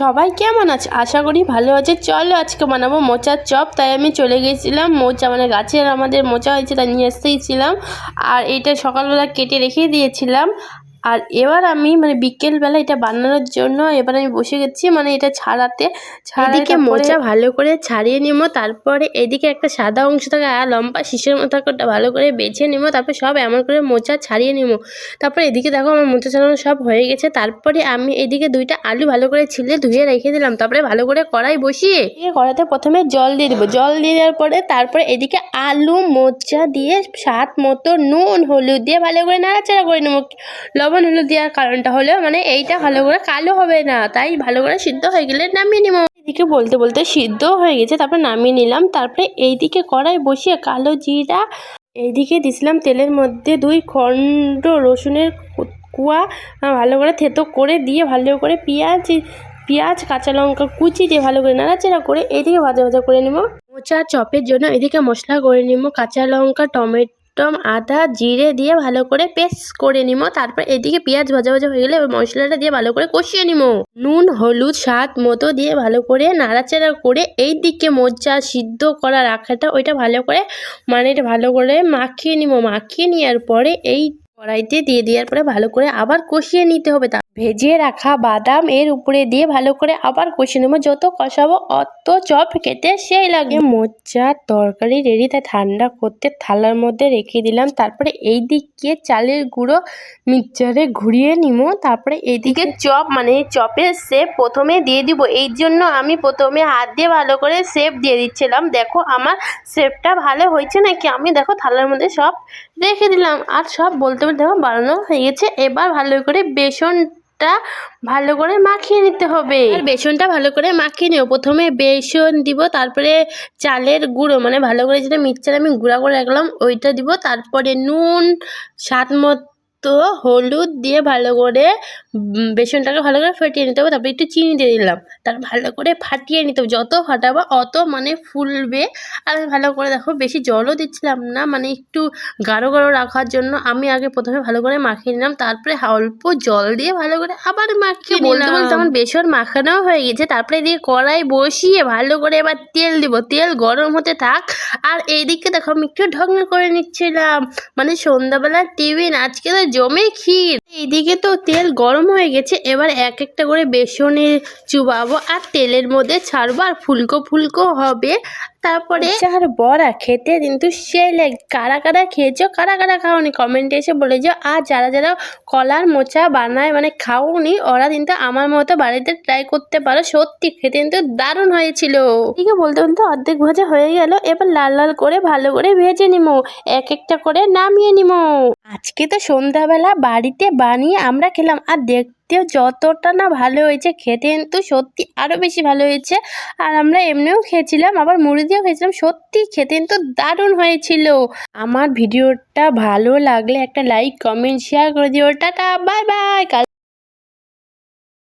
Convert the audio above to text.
সবাই কেমন আছে? আশা করি ভালো আছে। চলো আজকে বানাবো মোচার চপ। তাই আমি চলে গেছিলাম মোচা মানে গাছের আমাদের মোচা হয়েছে তাই নিয়ে এসেইছিলাম আর এটা সকালবেলা কেটে রেখে দিয়েছিলাম। আর এবার আমি মানে বিকেলবেলা এটা বানানোর জন্য এবার আমি বসে গেছি মানে এটা ছাড়াতে এদিকে মোচা ভালো করে ছাড়িয়ে নিব তারপরে এদিকে একটা সাদা অংশ থাকে আর লম্বা শীষের মতো একটা ভালো করে বেছে নিব তারপরে সব এমন করে মোচা ছাড়িয়ে নিব তারপরে এদিকে দেখো আমার মোচা ছাড়ানো সব হয়ে গেছে তারপরে আমি এদিকে দুইটা আলু ভালো করে ছিলে ধুয়ে রেখে দিলাম তারপরে ভালো করে কড়াই বসিয়ে এই কড়াইতে প্রথমে জল দিয়ে দেবো জল দিয়ে দেওয়ার পরে তারপরে এদিকে আলু মোচা দিয়ে স্বাদ মতো নুন হলুদ দিয়ে ভালো করে নাড়াচাড়া করে নেব লবণ, হলুদ দেওয়ার কারণটা হলো মানে এইটা ভালো করে কালো হবে না, তাই ভালো করে সিদ্ধ হয়ে গেলে নামিয়ে নিব। এদিকে বলতে বলতে সিদ্ধ হয়ে গেছে, তারপর নামিয়ে নিলাম, তারপরে এইদিকে কড়াই বসিয়ে কালো জিরা এইদিকে দিছিলাম তেলের মধ্যে দুই খণ্ড রসুনের কুয়া ভালো করে থেতো করে দিয়ে ভালো করে পেঁয়াজ পেঁয়াজ, কাঁচা লঙ্কা কুচি দিয়ে ভালো করে নাড়াচাড়া করে এদিকে ভাজা ভাজা করে নিব। মোচা চপের জন্য এদিকে মশলা করে নিব, কাঁচা লঙ্কা, টমেটো আদা, জিরে দিয়ে ভালো করে পেস্ট করে নিমো। তারপর এদিকে পেঁয়াজ ভাজা ভাজা হয়ে গেলে ওই মশলাটা দিয়ে ভালো করে কষিয়ে নিমো। নুন, হলুদ, স্বাদ মতো দিয়ে ভালো করে নাড়াচাড়া করে এই দিকে মজা সিদ্ধ করা রাখাটা ওইটা ভালো করে মানে এটা ভালো করে মাখিয়ে নিমো। মাখিয়ে নেওয়ার পরে এই কড়াইতে দিয়ে দেওয়ার পরে ভালো করে আবার কষিয়ে নিতে হবে। তা ভেজে রাখা বাদাম এর উপরে দিয়ে ভালো করে আবার কষিয়ে নেব। যত কষাবো অত চপ খেতে সেই লাগে। মোচার তরকারি রেডি তাই ঠান্ডা করতে থালার মধ্যে রেখে দিলাম। তারপরে এই দিকে চালের গুঁড়ো মিক্সচারে ঘুরিয়ে নিব। তারপরে এইদিকে চপ মানে চপের শেপ প্রথমে দিয়ে দিব। এই জন্য আমি প্রথমে হাত দিয়ে ভালো করে শেপ দিয়ে দিচ্ছিলাম। দেখো আমার শেপটা ভালো হয়েছে নাকি? আমি দেখো থালার মধ্যে সব রেখে দিলাম। আর সব বলতে বলতে দেখো বানানো হয়ে গেছে। এবার ভালো করে বেসনটা ভালো করে মাখিয়ে নিতে হবে। বেসনটা ভালো করে মাখিয়ে নেব প্রথমে বেসন দিব, তারপরে চালের গুঁড়ো মানে ভালো করে যেটা মিক্সচার আমি গুঁড়া করে রাখলাম, ওইটা দিব। তারপরে নুন, স্বাদ মতো হলুদ দিয়ে ভালো করে বেসনটাকে ভালো করে ফাটিয়ে নিতে হবে। তারপরে একটু চিনি দিয়ে দিলাম। তারপর ভালো করে ফাটিয়ে নিতে হবে। যত ফাটাবো অত মানে ফুলবে। আর আমি ভালো করে দেখো বেশি জলও দিচ্ছিলাম না। মানে একটু গাঢ় গাঢ় রাখার জন্য আমি আগে প্রথমে ভালো করে মাখিয়ে নিলাম। তারপরে অল্প জল দিয়ে ভালো করে আবার মাখিয়ে বলতে বলতে আমার বেসন মাখানো হয়ে গেছে। তারপরে দিয়ে কড়াই বসিয়ে ভালো করে এবার তেল দিব। তেল গরম হতে থাক। আর এইদিকে দেখো আমি একটু ঢঙ্গা করে নিচ্ছিলাম। মানে সন্ধ্যাবেলার টিফিন আজকে তো জমে ক্ষীর। এইদিকে তো তেল গরম হয়ে গেছে এবার এক একটা করে বেসনে চুবাবো আর তেলের মধ্যে ছাড়বো আর ফুলকো ফুলকো হবে। তারপরে আর বড়া খেতে কিন্তু সেই লাগ কারা কারা খেয়েছো? কারা কারা খাওনি? কমেন্টে এসে বলে যাও আর যারা যারা কলার মোচা বানায় মানে খাওনি ওরা কিন্তু আমার মতো বাড়িতে ট্রাই করতে পারো। সত্যি খেতে কিন্তু দারুণ হয়েছিল। ঠিক বলতে বলতে অর্ধেক ভাজা হয়ে গেল। এবার লাল লাল করে ভালো করে ভেজে নিমো। এক একটা করে নামিয়ে নিমো। আজকে তো সন্ধ্যাবেলা বাড়িতে বানিয়ে আমরা খেলাম। আর দেখতেও যতটা না ভালো হয়েছে, খেতে কিন্তু সত্যি আরও বেশি ভালো হয়েছে। আর আমরা এমনিও খেয়েছিলাম, আবার মুড়ি দিয়েও খেয়েছিলাম। সত্যি খেতে কিন্তু দারুণ হয়েছিল। আমার ভিডিওটা ভালো লাগলে একটা লাইক কমেন্ট শেয়ার করে দিও। Tata bye bye